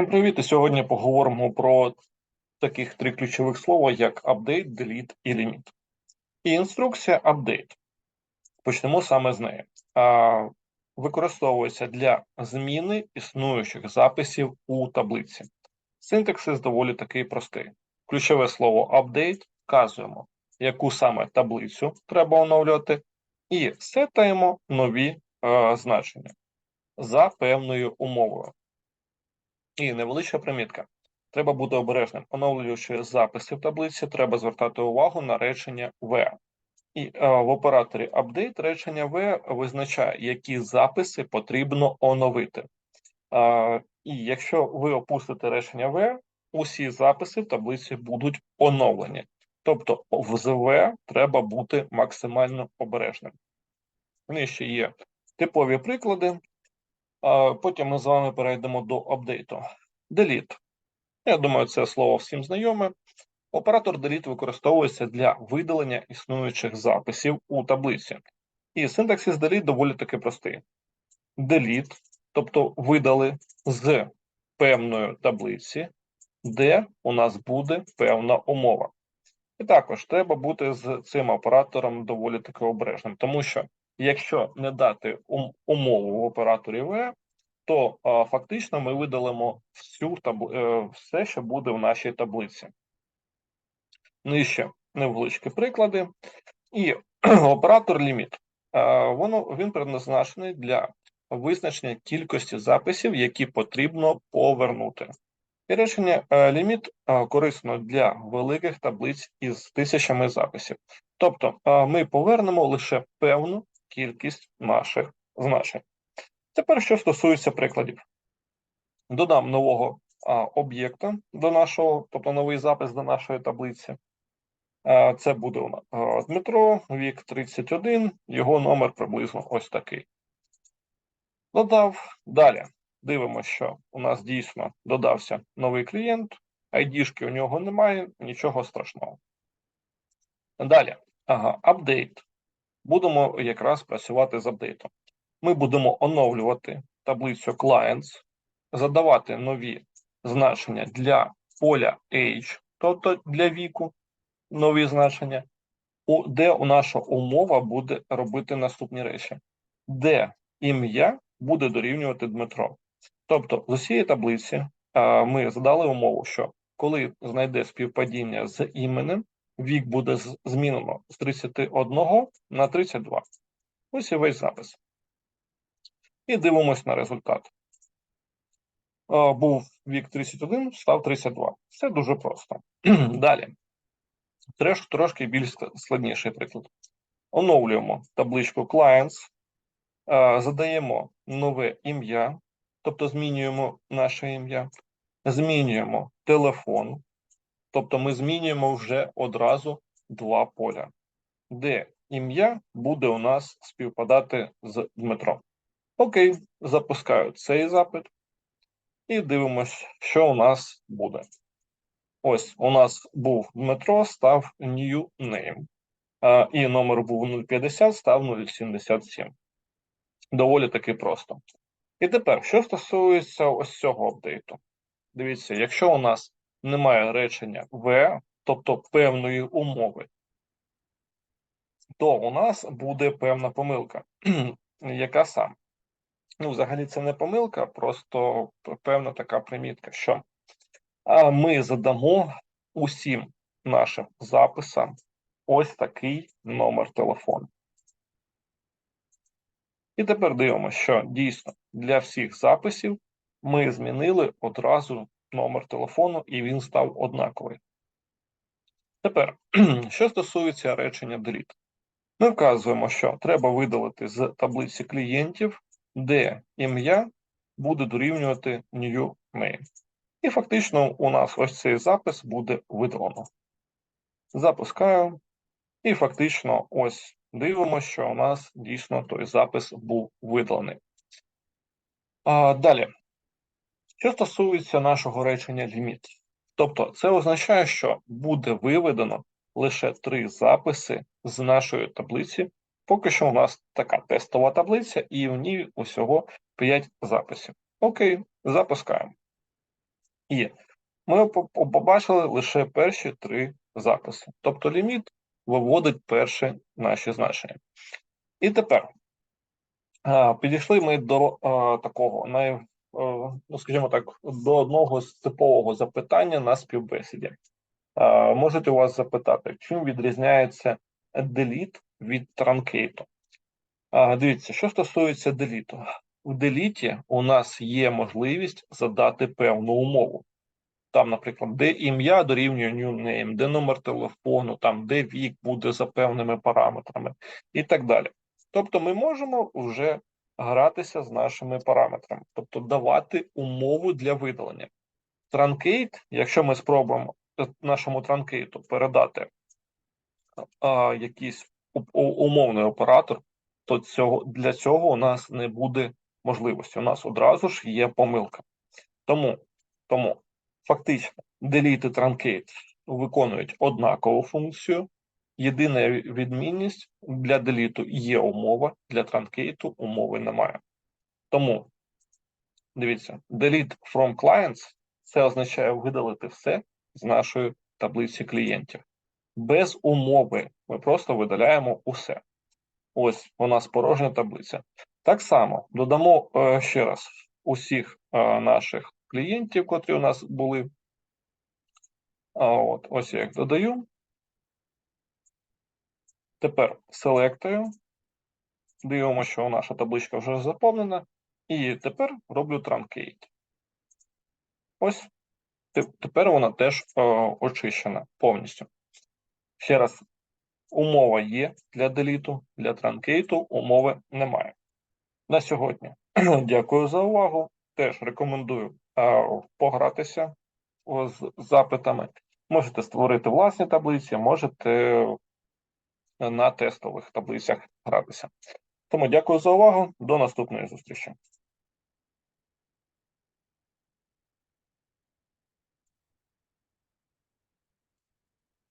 Всім привіт! І сьогодні поговоримо про таких три ключових слова, як update, delete і limit. І інструкція update. Почнемо саме з неї. А, Використовується для зміни існуючих записів у таблиці. Синтаксис доволі такий простий. Ключове слово update вказуємо, яку саме таблицю треба оновлювати, і сетаємо нові е, значення за певною умовою. І невеличка примітка. Треба бути обережним. Оновлюючи записи в таблиці, треба звертати увагу на речення В. І е, в операторі update речення В визначає, які записи потрібно оновити. Е, і якщо ви опустите речення В, усі записи в таблиці будуть оновлені. Тобто в ЗВ треба бути максимально обережним. Нижче є типові приклади. Потім ми з вами перейдемо до апдейту. Delete. Я думаю, це слово всім знайоме. Оператор delete використовується для видалення існуючих записів у таблиці. І синтаксис delete доволі таки простий. Delete, тобто видали з певної таблиці, де у нас буде певна умова. І також треба бути з цим оператором доволі таки обережним, тому що якщо не дати умову в операторі V, то а, фактично ми видалимо всю табу... Е, все, що буде в нашій таблиці. Нижче невеличкі приклади. І оператор ліміт. Воно він предназначений для визначення кількості записів, які потрібно повернути. І рішення е, ліміт корисно для великих таблиць із тисячами записів. Тобто ми повернемо лише певну кількість наших значень. Тепер, що стосується прикладів, додам нового об'єкта до нашого, тобто новий запис до нашої таблиці. А, це буде у нас Дмитро, вік 31, його номер приблизно ось такий. Додав. Далі. Дивимося, що у нас дійсно додався новий клієнт, ID-шки у нього немає, нічого страшного. Далі, ага, апдейт. Будемо якраз працювати з апдейтом ми будемо оновлювати таблицю Clients, задавати нові значення для поля Age, тобто для віку, нові значення, де у наша умова буде робити наступні речі, де ім'я буде дорівнювати Дмитро. Тобто з усієї таблиці ми задали умову, що коли знайде співпадіння з іменем, вік буде змінено з 31 на 32. Ось і весь запис і дивимось на результат. Був вік 31, став 32. Все дуже просто. Далі. Треш, трошки більш складніший приклад. Оновлюємо табличку Clients, задаємо нове ім'я, тобто змінюємо наше ім'я, змінюємо телефон, тобто ми змінюємо вже одразу два поля, де ім'я буде у нас співпадати з Дмитром. Окей, запускаю цей запит і дивимось, що у нас буде. Ось у нас був Дмитро, став new name. І номер був 050, став 077. Доволі таки просто. І тепер, що стосується ось цього апдейту. Дивіться, якщо у нас немає речення V, тобто певної умови, то у нас буде певна помилка. Яка саме? ну, взагалі, це не помилка, просто певна така примітка, що ми задамо усім нашим записам ось такий номер телефону. І тепер дивимося, що дійсно для всіх записів ми змінили одразу номер телефону, і він став однаковий. Тепер, що стосується речення delete, ми вказуємо, що треба видалити з таблиці клієнтів де ім'я буде дорівнювати new name. І фактично у нас ось цей запис буде видалено. Запускаю. І фактично ось дивимося, що у нас дійсно той запис був видалений. А, Далі. Що стосується нашого речення ліміт. Тобто, це означає, що буде виведено лише три записи з нашої таблиці Поки що у нас така тестова таблиця, і в ній усього 5 записів. Окей, запускаємо. І ми по- по- побачили лише перші три записи. Тобто ліміт виводить перші наші значення. І тепер підійшли ми до такого ну скажімо так, до одного з типового запитання на співбесіді. А, Можуть у вас запитати, чим відрізняється delete від truncate? А, Дивіться, що стосується деліту. В деліті у нас є можливість задати певну умову. Там, наприклад, де ім'я дорівнює new name, де номер телефону, там де вік буде за певними параметрами і так далі. Тобто ми можемо вже гратися з нашими параметрами, тобто давати умову для видалення. Транкейт, якщо ми спробуємо е, нашому транкейту передати а, якийсь умовний оператор, то цього для цього у нас не буде можливості. У нас одразу ж є помилка. Тому, тому фактично і truncate виконують однакову функцію. Єдина відмінність для деліту є умова, для транкейту умови немає. Тому дивіться, delete from clients це означає видалити все з нашої таблиці клієнтів. Без умови ми просто видаляємо усе. Ось у нас порожня таблиця. Так само додамо е, ще раз усіх е, наших клієнтів, котрі у нас були. От, ось я їх додаю. Тепер селектую. Дивимося, що наша табличка вже заповнена. І тепер роблю truncate. Ось тепер вона теж е, очищена повністю. Ще раз, умова є для деліту, для транкейту умови немає. На сьогодні дякую за увагу. Теж рекомендую е, погратися з запитами. Можете створити власні таблиці, можете на тестових таблицях гратися. Тому дякую за увагу. До наступної зустрічі.